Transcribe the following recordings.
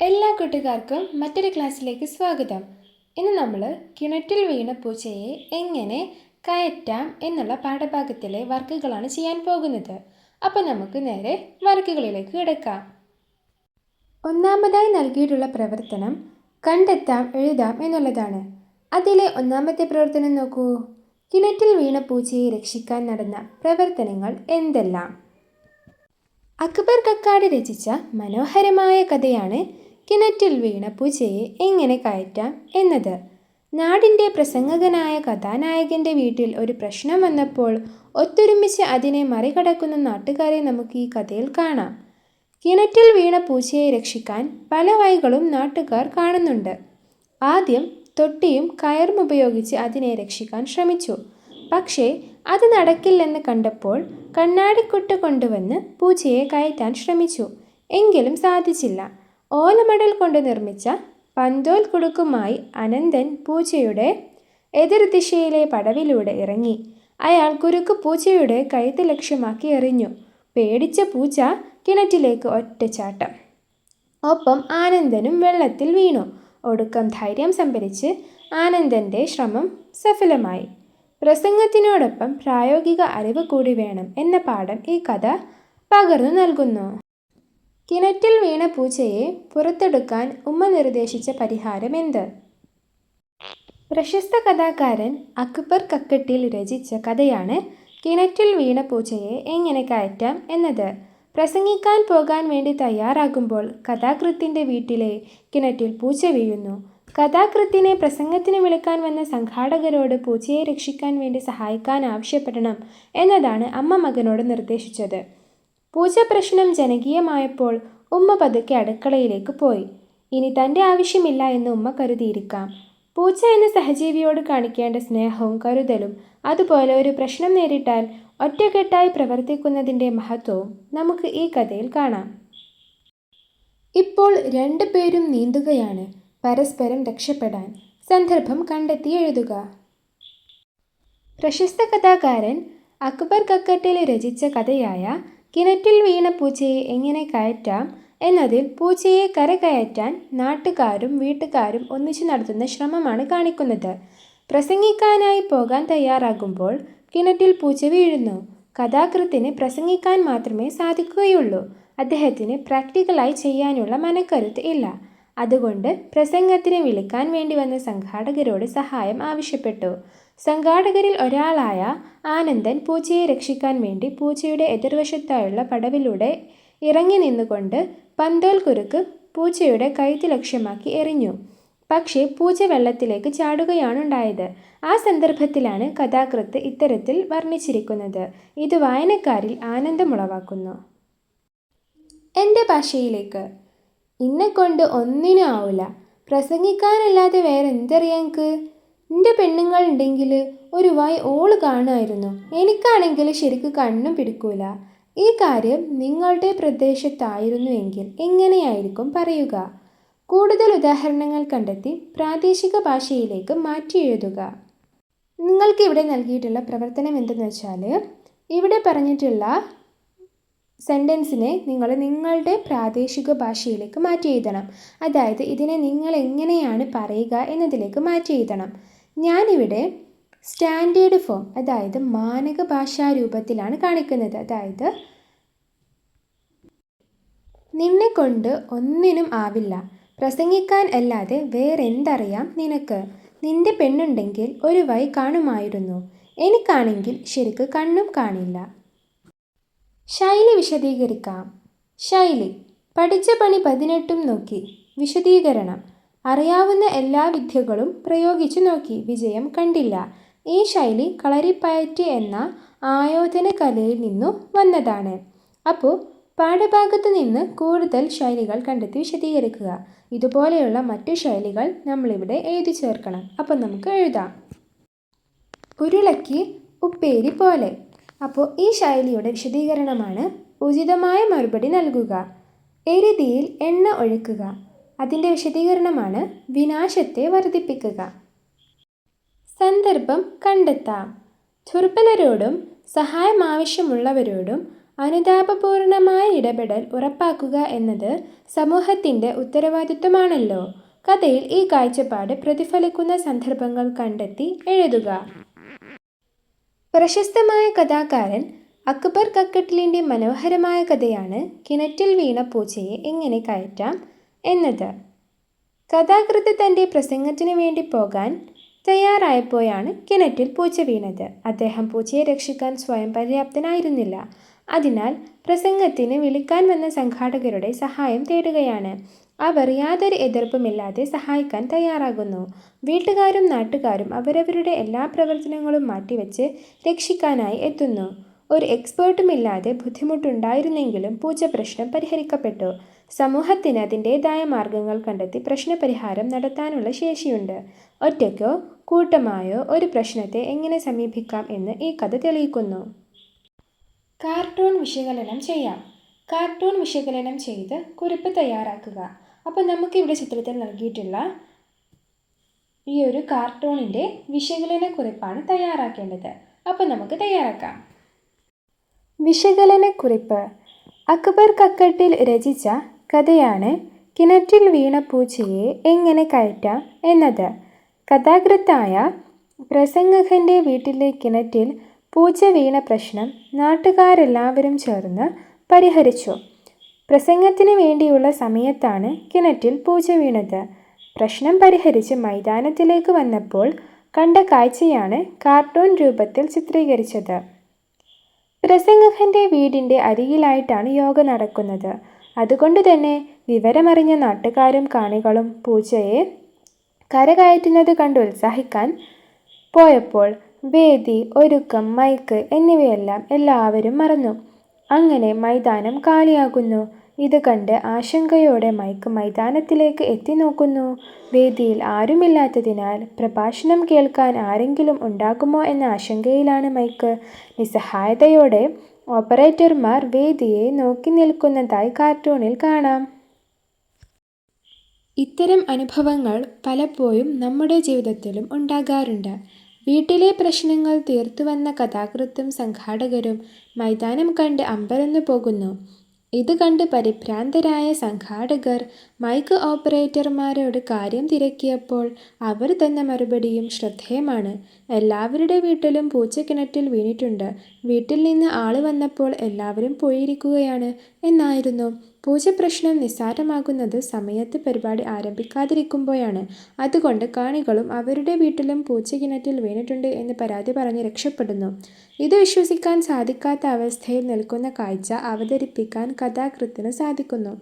എല്ലാ കൂട്ടുകാർക്കും മറ്റൊരു ക്ലാസ്സിലേക്ക് സ്വാഗതം. ഇന്ന് നമ്മൾ കിണറ്റിൽ വീണ പൂച്ചയെ എങ്ങനെ കയറ്റാം എന്നുള്ള പാഠഭാഗത്തിലെ വർക്കുകളാണ് ചെയ്യാൻ പോകുന്നത്. അപ്പോൾ നമുക്ക് നേരെ വർക്കുകളിലേക്ക് കിടക്കാം. ഒന്നാമതായി നൽകിയിട്ടുള്ള പ്രവർത്തനം കണ്ടെത്താം എഴുതാം എന്നുള്ളതാണ്. അതിലെ ഒന്നാമത്തെ പ്രവർത്തനം നോക്കൂ. കിണറ്റിൽ വീണ പൂച്ചയെ രക്ഷിക്കാൻ നടന്ന പ്രവർത്തനങ്ങൾ എന്തെല്ലാം? അക്ബർ കക്കാട് രചിച്ച മനോഹരമായ കഥയാണ് കിണറ്റിൽ വീണ പൂജയെ എങ്ങനെ കയറ്റാം എന്നത്. നാടിന്റെ പ്രസംഗകനായ കഥാനായകന്റെ വീട്ടിൽ ഒരു പ്രശ്നം വന്നപ്പോൾ ഒത്തൊരുമിച്ച് അതിനെ മറികടക്കുന്ന നാട്ടുകാരെ നമുക്ക് ഈ കഥയിൽ കാണാം. കിണറ്റിൽ വീണ പൂച്ചയെ രക്ഷിക്കാൻ പല വഴികളും നാട്ടുകാർ കാണുന്നുണ്ട്. ആദ്യം തൊട്ടിയും കയറും ഉപയോഗിച്ച് അതിനെ രക്ഷിക്കാൻ ശ്രമിച്ചു. പക്ഷേ അത് നടക്കില്ലെന്ന് കണ്ടപ്പോൾ കണ്ണാടിക്കുട്ട് കൊണ്ടുവന്ന് പൂച്ചയെ കയറ്റാൻ ശ്രമിച്ചു. എങ്കിലും സാധിച്ചില്ല. ഓലമടൽ കൊണ്ട് നിർമ്മിച്ച പന്തോൽ കുടുക്കുമായി അനന്തൻ പൂച്ചയുടെ എതിർദിശയിലെ പടവിലൂടെ ഇറങ്ങി. അയാൾ കുരുക്ക് പൂച്ചയുടെ കഴുത്ത് ലക്ഷ്യമാക്കി എറിഞ്ഞു. പേടിച്ച പൂച്ച കിണറ്റിലേക്ക് ഒറ്റച്ചാട്ടം ഒപ്പം ആനന്ദനും വെള്ളത്തിൽ വീണു. ഒടുക്കം ധൈര്യം സംഭരിച്ച് ആനന്ദന്റെ ശ്രമം സഫലമായി. പ്രസംഗത്തിനോടൊപ്പം പ്രായോഗിക അറിവ് കൂടി വേണം എന്ന പാഠം ഈ കഥ പകർന്നു നൽകുന്നു. കിണറ്റിൽ വീണ പൂച്ചയെ പുറത്തെടുക്കാൻ ഉമ്മ നിർദ്ദേശിച്ച പരിഹാരം എന്ത്? പ്രശസ്ത കഥാകാരൻ അക്ബർ കക്കട്ടിൽ രചിച്ച കഥയാണ് കിണറ്റിൽ വീണ പൂച്ചയെ എങ്ങനെ കയറ്റാം എന്നത്. പ്രസംഗിക്കാൻ പോകാൻ വേണ്ടി തയ്യാറാകുമ്പോൾ കഥാകൃത്തിന്റെ വീട്ടിലെ കിണറ്റിൽ പൂച്ച വീഴുന്നു. കഥാകൃത്തിനെ പ്രസംഗത്തിന് വിളിക്കാൻ വന്ന സംഘാടകരോട് പൂച്ചയെ രക്ഷിക്കാൻ വേണ്ടി സഹായിക്കാൻ ആവശ്യപ്പെടണം എന്നതാണ് അമ്മ മകനോട് നിർദ്ദേശിച്ചത്. പൂച്ച പ്രശ്നം ജനകീയമായപ്പോൾ ഉമ്മ പതുക്കെ അടുക്കളയിലേക്ക് പോയി. ഇനി തന്റെ ആവശ്യമില്ല എന്ന് ഉമ്മ കരുതിയിരിക്കാം. പൂച്ച എന്ന സഹജീവിയോട് കാണിക്കേണ്ട സ്നേഹവും കരുതലും അതുപോലെ ഒരു പ്രശ്നം നേരിട്ടാൽ ഒറ്റക്കെട്ടായി പ്രവർത്തിക്കുന്നതിന്റെ മഹത്വവും നമുക്ക് ഈ കഥയിൽ കാണാം. ഇപ്പോൾ രണ്ടു പേരും നീന്തുകയാണ്. പരസ്പരം രക്ഷപ്പെടാൻ സന്ദർഭം കണ്ടെത്തി എഴുതുക. പ്രശസ്ത കഥാകാരൻ അക്ബർ കക്കട്ടിൽ രചിച്ച കഥയായ കിണറ്റിൽ വീണ പൂച്ചയെ എങ്ങനെ കയറ്റാം? എന്നതിൽ പൂച്ചയെ കരകയറ്റാൻ നാട്ടുകാരും വീട്ടുകാരും ഒന്നിച്ചു നടത്തുന്ന ശ്രമമാണ് കാണിക്കുന്നത്. പ്രസംഗിക്കാനായി പോകാൻ തയ്യാറാകുമ്പോൾ കിണറ്റിൽ പൂച്ച വീഴുന്നു. കഥാകൃത്തിന് പ്രസംഗിക്കാൻ മാത്രമേ സാധിക്കുകയുള്ളൂ. അദ്ദേഹത്തിന് പ്രാക്ടിക്കലായി ചെയ്യാനുള്ള മനക്കരുത്ത് ഇല്ല. അതുകൊണ്ട് പ്രസംഗത്തിന് വിളിക്കാൻ വേണ്ടി വന്ന സംഘാടകരോട് സഹായം ആവശ്യപ്പെട്ടു. സംഘാടകരിൽ ഒരാളായ ആനന്ദൻ പൂച്ചയെ രക്ഷിക്കാൻ വേണ്ടി പൂച്ചയുടെ എതിർവശത്തായുള്ള പടവിലൂടെ ഇറങ്ങി നിന്നുകൊണ്ട് പന്തോൽ കുരുക്ക് പൂച്ചയുടെ കഴുത്ത് ലക്ഷ്യമാക്കി എറിഞ്ഞു. പക്ഷേ പൂച്ച വെള്ളത്തിലേക്ക് ചാടുകയാണുണ്ടായത് ആ സന്ദർഭത്തിലാണ് കഥാകൃത്ത് ഇത്തരത്തിൽ വർണിച്ചിരിക്കുന്നത്. ഇത് വായനക്കാരിൽ ആനന്ദമുളവാക്കുന്നു എന്റെ ഭാഷയിലേക്ക്. ഇന്നെ കൊണ്ട് ഒന്നിനും ആവില്ല പ്രസംഗിക്കാനല്ലാതെ വേറെ എന്തറിയാങ്ക് എന്റെ പെണ്ണുങ്ങൾ ഉണ്ടെങ്കിൽ ഒരു വായി ഓൾ കാണുമായിരുന്നു. എനിക്കാണെങ്കിൽ ശരിക്ക് കണ്ണും പിടിക്കൂല. ഈ കാര്യം നിങ്ങളുടെ പ്രദേശത്തായിരുന്നുവെങ്കിൽ എങ്ങനെയായിരിക്കും പറയുക? കൂടുതൽ ഉദാഹരണങ്ങൾ കണ്ടെത്തി പ്രാദേശിക ഭാഷയിലേക്ക് മാറ്റി എഴുതുക. നിങ്ങൾക്ക് ഇവിടെ നൽകിയിട്ടുള്ള പ്രവർത്തനം എന്തെന്ന് വെച്ചാൽ ഇവിടെ പറഞ്ഞിട്ടുള്ള സെന്റൻസിനെ നിങ്ങൾ നിങ്ങളുടെ പ്രാദേശിക ഭാഷയിലേക്ക് മാറ്റി എഴുതണം. അതായത് ഇതിനെ നിങ്ങൾ എങ്ങനെയാണ് പറയുക എന്നതിലേക്ക് മാറ്റി എഴുതണം. ഞാനിവിടെ സ്റ്റാൻഡേർഡ് ഫോം അതായത് മാനക ഭാഷാ രൂപത്തിലാണ് കാണിക്കുന്നത്. അതായത് നിന്നെ കൊണ്ട് ഒന്നിനും ആവില്ല. പ്രസംഗിക്കാൻ അല്ലാതെ വേറെ വേറെന്തറിയാം നിനക്ക്? നിന്റെ പെണ്ണുണ്ടെങ്കിൽ ഒരു വൈ കാണുമായിരുന്നു. എനിക്കാണെങ്കിൽ ശരിക്ക് കണ്ണും കാണില്ല. ശൈലി വിശദീകരിക്കാം. ശൈലി പഠിച്ച പണി പതിനെട്ടും നോക്കി വിശദീകരണം. അറിയാവുന്ന എല്ലാ വിദ്യകളും പ്രയോഗിച്ചു നോക്കി വിജയം കണ്ടില്ല. ഈ ശൈലി കളരിപ്പയറ്റ് എന്ന ആയോധന കലയിൽ നിന്നു വന്നതാണ്. അപ്പോൾ പാഠഭാഗത്ത് നിന്ന് കൂടുതൽ ശൈലികൾ കണ്ടെത്തി വിശദീകരിക്കുക. ഇതുപോലെയുള്ള മറ്റു ശൈലികൾ നമ്മളിവിടെ എഴുതി ചേർക്കണം. അപ്പം നമുക്ക് എഴുതാം. ഉരുളയ്ക്ക് ഉപ്പേരി പോലെ. അപ്പോൾ ഈ ശൈലിയുടെ വിശദീകരണമാണ് ഉചിതമായ മറുപടി നൽകുക. എരുതിയിൽ എണ്ണ ഒഴിക്കുക. അതിന്റെ വിശദീകരണമാണ് വിനാശത്തെ വർദ്ധിപ്പിക്കുക സന്ദർഭം കണ്ടെത്താം. ദുർബലരോടും സഹായം ആവശ്യമുള്ളവരോടും അനുതാപപൂർണമായ ഇടപെടൽ ഉറപ്പാക്കുക എന്നത് സമൂഹത്തിന്റെ ഉത്തരവാദിത്വമാണല്ലോ. കഥയിൽ ഈ കാഴ്ചപ്പാട് പ്രതിഫലിക്കുന്ന സന്ദർഭങ്ങൾ കണ്ടെത്തി എഴുതുക. പ്രശസ്തമായ കഥാകാരൻ അക്ബർ കക്കട്ടിലിന്റെ മനോഹരമായ കഥയാണ് കിണറ്റിൽ വീണ പൂച്ചയെ എങ്ങനെ കയറ്റാം? എന്നത്. കഥാകൃത്ത് തന്റെ പ്രസംഗത്തിനു വേണ്ടി പോകാൻ തയ്യാറായപ്പോഴാണ് കിണറ്റിൽ പൂച്ച വീണത്. അദ്ദേഹം പൂച്ചയെ രക്ഷിക്കാൻ സ്വയം പര്യാപ്തനായിരുന്നില്ല. അതിനാൽ പ്രസംഗത്തിന് വിളിക്കാൻ വന്ന സംഘാടകരുടെ സഹായം തേടുകയാണ്. അവർ യാതൊരു എതിർപ്പുമില്ലാതെ സഹായിക്കാൻ തയ്യാറാകുന്നു. വീട്ടുകാരും നാട്ടുകാരും അവരവരുടെ എല്ലാ പ്രവർത്തനങ്ങളും മാറ്റിവെച്ച് രക്ഷിക്കാനായി എത്തുന്നു. ഒരു എക്സ്പേർട്ടുമില്ലാതെ ബുദ്ധിമുട്ടുണ്ടായിരുന്നെങ്കിലും പൂച്ച പ്രശ്നം പരിഹരിക്കപ്പെട്ടു. സമൂഹത്തിന് അതിന്റേതായ മാർഗങ്ങൾ കണ്ടെത്തി പ്രശ്നപരിഹാരം നടത്താനുള്ള ശേഷിയുണ്ട്. ഒറ്റയ്ക്കോ കൂട്ടമായോ ഒരു പ്രശ്നത്തെ എങ്ങനെ സമീപിക്കാം എന്ന് ഈ കഥ തെളിയിക്കുന്നു. കാർട്ടൂൺ വിശകലനം ചെയ്യാം. കാർട്ടൂൺ വിശകലനം ചെയ്ത് കുറിപ്പ് തയ്യാറാക്കുക. അപ്പോൾ നമുക്കിവിടെ ചിത്രത്തിൽ നൽകിയിട്ടുള്ള ഈ ഒരു കാർട്ടൂണിന്റെ വിശകലന കുറിപ്പാണ് തയ്യാറാക്കേണ്ടത്. അപ്പോൾ നമുക്ക് തയ്യാറാക്കാം. വിശകലനക്കുറിപ്പ് അക്ബർ കക്കട്ടിൽ രചിച്ച കഥയാണ് കിണറ്റിൽ വീണ പൂച്ചയെ എങ്ങനെ കയറ്റാം എന്നത്. കഥാകൃത്തായ പ്രസംഗകന്റെ വീട്ടിലെ കിണറ്റിൽ പൂച്ച വീണ പ്രശ്നം നാട്ടുകാരെല്ലാവരും ചേർന്ന് പരിഹരിച്ചു. പ്രസംഗത്തിന് വേണ്ടിയുള്ള സമയത്താണ് കിണറ്റിൽ പൂച്ച വീണത്. പ്രശ്നം പരിഹരിച്ച് മൈതാനത്തിലേക്ക് വന്നപ്പോൾ കണ്ട കാഴ്ചയാണ് കാർട്ടൂൺ രൂപത്തിൽ ചിത്രീകരിച്ചത്. പ്രസംഗകന്റെ വീടിന്റെ അരികിലായിട്ടാണ് യോഗ നടക്കുന്നത്. അതുകൊണ്ട് തന്നെ വിവരമറിഞ്ഞ നാട്ടുകാരും കാണികളും പൂജയെ കരകയറ്റുന്നത് കണ്ട് ഉത്സാഹിക്കാൻ പോയപ്പോൾ വേദി ഒരുക്കം മൈക്ക് എന്നിവയെല്ലാം എല്ലാവരും മറന്നു. അങ്ങനെ മൈതാനം കാലിയാകുന്നു. ഇത് കണ്ട് ആശങ്കയോടെ മൈക്ക് മൈതാനത്തിലേക്ക് എത്തി നോക്കുന്നു. വേദിയിൽ ആരുമില്ലാത്തതിനാൽ പ്രഭാഷണം കേൾക്കാൻ ആരെങ്കിലും ഉണ്ടാകുമോ എന്ന ആശങ്കയിലാണ് മൈക്ക്. നിസ്സഹായതയോടെ ഓപ്പറേറ്റർമാർ വേദിയെ നോക്കി നിൽക്കുന്നതായി കാർട്ടൂണിൽ കാണാം. ഇത്തരം അനുഭവങ്ങൾ പലപ്പോഴും നമ്മുടെ ജീവിതത്തിലും ഉണ്ടാകാറുണ്ട്. വീട്ടിലെ പ്രശ്നങ്ങൾ തീർത്തുവന്ന കഥാകൃത്തും സംഘാടകരും മൈതാനം കണ്ട് അമ്പരന്നു പോകുന്നു. ഇത് കണ്ട് പരിഭ്രാന്തരായ സംഘാടകർ മൈക്ക് ഓപ്പറേറ്റർമാരോട് കാര്യം തിരക്കിയപ്പോൾ അവർ തന്ന മറുപടിയും ശ്രദ്ധേയമാണ്. എല്ലാവരുടെ വീട്ടിലും പൂച്ചക്കിണറ്റിൽ വീണിട്ടുണ്ട്. വീട്ടിൽ നിന്ന് ആൾ വന്നപ്പോൾ എല്ലാവരും പോയിരിക്കുകയാണ് എന്നായിരുന്നു. പൂച്ച പ്രശ്നം നിസ്സാരമാകുന്നത് സമയത്ത് പരിപാടി ആരംഭിക്കാതിരിക്കുമ്പോഴാണ്. അതുകൊണ്ട് കാണികളും അവരുടെ വീട്ടിലും പൂച്ച കിണറ്റിൽ വീണിട്ടുണ്ട് എന്ന് പരാതി പറഞ്ഞ് രക്ഷപ്പെടുന്നു. ഇത് വിശ്വസിക്കാൻ സാധിക്കാത്ത അവസ്ഥയിൽ നിൽക്കുന്ന കാഴ്ച അവതരിപ്പിക്കാൻ കഥാകൃത്തിന് സാധിക്കുന്നു.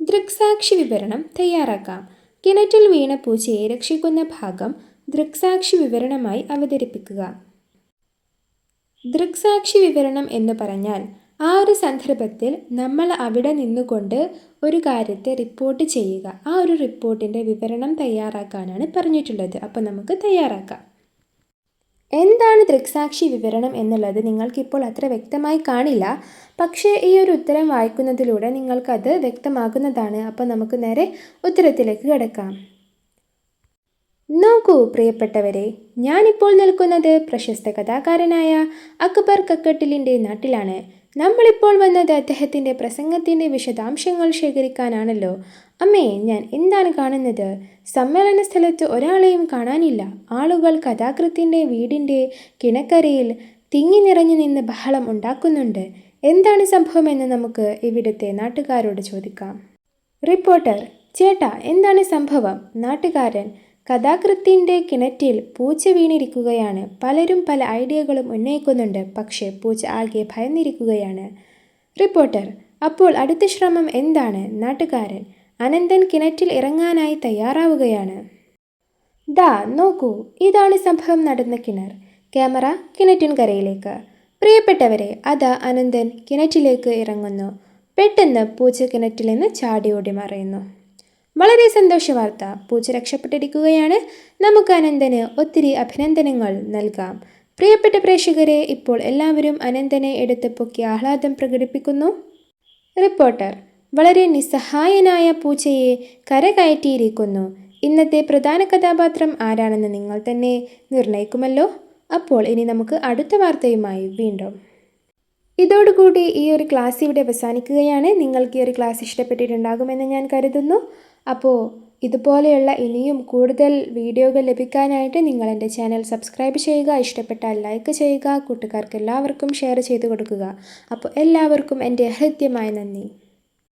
ദൃക്സാക്ഷി വിവരണം തയ്യാറാക്കാം. കിണറ്റിൽ വീണ പൂച്ചയെ രക്ഷിക്കുന്ന ഭാഗം ദൃക്സാക്ഷി വിവരണമായി അവതരിപ്പിക്കുക. ദൃക്സാക്ഷി വിവരണം എന്ന് പറഞ്ഞാൽ ആ ഒരു സന്ദർഭത്തിൽ നമ്മൾ അവിടെ നിന്നുകൊണ്ട് ഒരു കാര്യത്തെ റിപ്പോർട്ട് ചെയ്യുക. ആ ഒരു റിപ്പോർട്ടിന്റെ വിവരണം തയ്യാറാക്കാനാണ് പറഞ്ഞിട്ടുള്ളത്. അപ്പോൾ നമുക്ക് തയ്യാറാക്കാം. എന്താണ് ദൃക്സാക്ഷി വിവരണം എന്നുള്ളത് നിങ്ങൾക്കിപ്പോൾ അത്ര വ്യക്തമായി കാണില്ല. പക്ഷേ ഈ ഒരു ഉത്തരം വായിക്കുന്നതിലൂടെ നിങ്ങൾക്കത് വ്യക്തമാകുന്നതാണ്. അപ്പോൾ നമുക്ക് നേരെ ഉത്തരത്തിലേക്ക് കിടക്കാം. നോക്കൂ പ്രിയപ്പെട്ടവരെ ഞാനിപ്പോൾ നിൽക്കുന്നത് പ്രശസ്ത കഥാകാരനായ അക്ബർ കക്കട്ടിലിന്റെ നാട്ടിലാണ്. നമ്മളിപ്പോൾ വന്നത് അദ്ദേഹത്തിന്റെ പ്രസംഗത്തിന്റെ വിശദാംശങ്ങൾ ശേഖരിക്കാനാണല്ലോ. അമ്മേ ഞാൻ എന്താണ് കാണുന്നത്? സമ്മേളന സ്ഥലത്ത് ഒരാളെയും കാണാനില്ല. ആളുകൾ കഥാകൃത്തിന്റെ വീടിന്റെ കിണക്കരയിൽ തിങ്ങി നിറഞ്ഞു നിന്ന് ബഹളം ഉണ്ടാക്കുന്നുണ്ട്. എന്താണ് സംഭവമെന്ന് നമുക്ക് ഇവിടുത്തെ നാട്ടുകാരോട് ചോദിക്കാം. റിപ്പോർട്ടർ ചേട്ടാ എന്താണ് സംഭവം? നാട്ടുകാരൻ കഥാകൃത്തിന്റെ കിണറ്റിൽ പൂച്ച വീണിരിക്കുകയാണ്. പലരും പല ഐഡിയകളും ഉന്നയിക്കുന്നുണ്ട്. പക്ഷേ പൂച്ച ആകെ ഭയന്നിരിക്കുകയാണ്. റിപ്പോർട്ടർ അപ്പോൾ അടുത്ത ശ്രമം എന്താണ് നാട്ടുകാരൻ അനന്തൻ കിണറ്റിൽ ഇറങ്ങാനായി തയ്യാറാവുകയാണ്. ദാ നോക്കൂ ഇതാണ് സംഭവം നടന്ന കിണർ. ക്യാമറ കിണറ്റിൻകരയിലേക്ക്. പ്രിയപ്പെട്ടവരെ അതാ അനന്തൻ കിണറ്റിലേക്ക് ഇറങ്ങുന്നു. പെട്ടെന്ന് പൂച്ച കിണറ്റിൽ നിന്ന് ചാടിയോടി മറയുന്നു വളരെ സന്തോഷ വാർത്ത. പൂച്ച രക്ഷപ്പെട്ടിരിക്കുകയാണ്. നമുക്ക് അനന്തന് ഒത്തിരി അഭിനന്ദനങ്ങൾ നൽകാം. പ്രിയപ്പെട്ട പ്രേക്ഷകരെ ഇപ്പോൾ എല്ലാവരും അനന്തനെ എടുത്ത് പൊക്കി ആഹ്ലാദം പ്രകടിപ്പിക്കുന്നു. റിപ്പോർട്ടർ വളരെ നിസ്സഹായനായ പൂച്ചയെ കരകയറ്റിയിരിക്കുന്നു. ഇന്നത്തെ പ്രധാന കഥാപാത്രം ആരാണെന്ന് നിങ്ങൾ തന്നെ നിർണയിക്കുമല്ലോ. അപ്പോൾ ഇനി നമുക്ക് അടുത്ത വാർത്തയുമായി വീണ്ടും. ഇതോടുകൂടി ഈ ഒരു ക്ലാസ് ഇവിടെ അവസാനിക്കുകയാണ്. നിങ്ങൾക്ക് ഈ ഒരു ക്ലാസ് ഇഷ്ടപ്പെട്ടിട്ടുണ്ടാകുമെന്ന് ഞാൻ കരുതുന്നു. അപ്പോൾ ഇതുപോലെയുള്ള ഇനിയും കൂടുതൽ വീഡിയോകൾ ലഭിക്കാനായിട്ട് നിങ്ങൾ എന്റെ ചാനൽ സബ്സ്ക്രൈബ് ചെയ്യുക ഇഷ്ടപ്പെട്ടാൽ ലൈക്ക് ചെയ്യുക കൂട്ടുകാർക്ക് എല്ലാവർക്കും ഷെയർ ചെയ്ത് കൊടുക്കുക. അപ്പോൾ എല്ലാവർക്കും എന്റെ ഹൃദ്യമായ നന്ദി.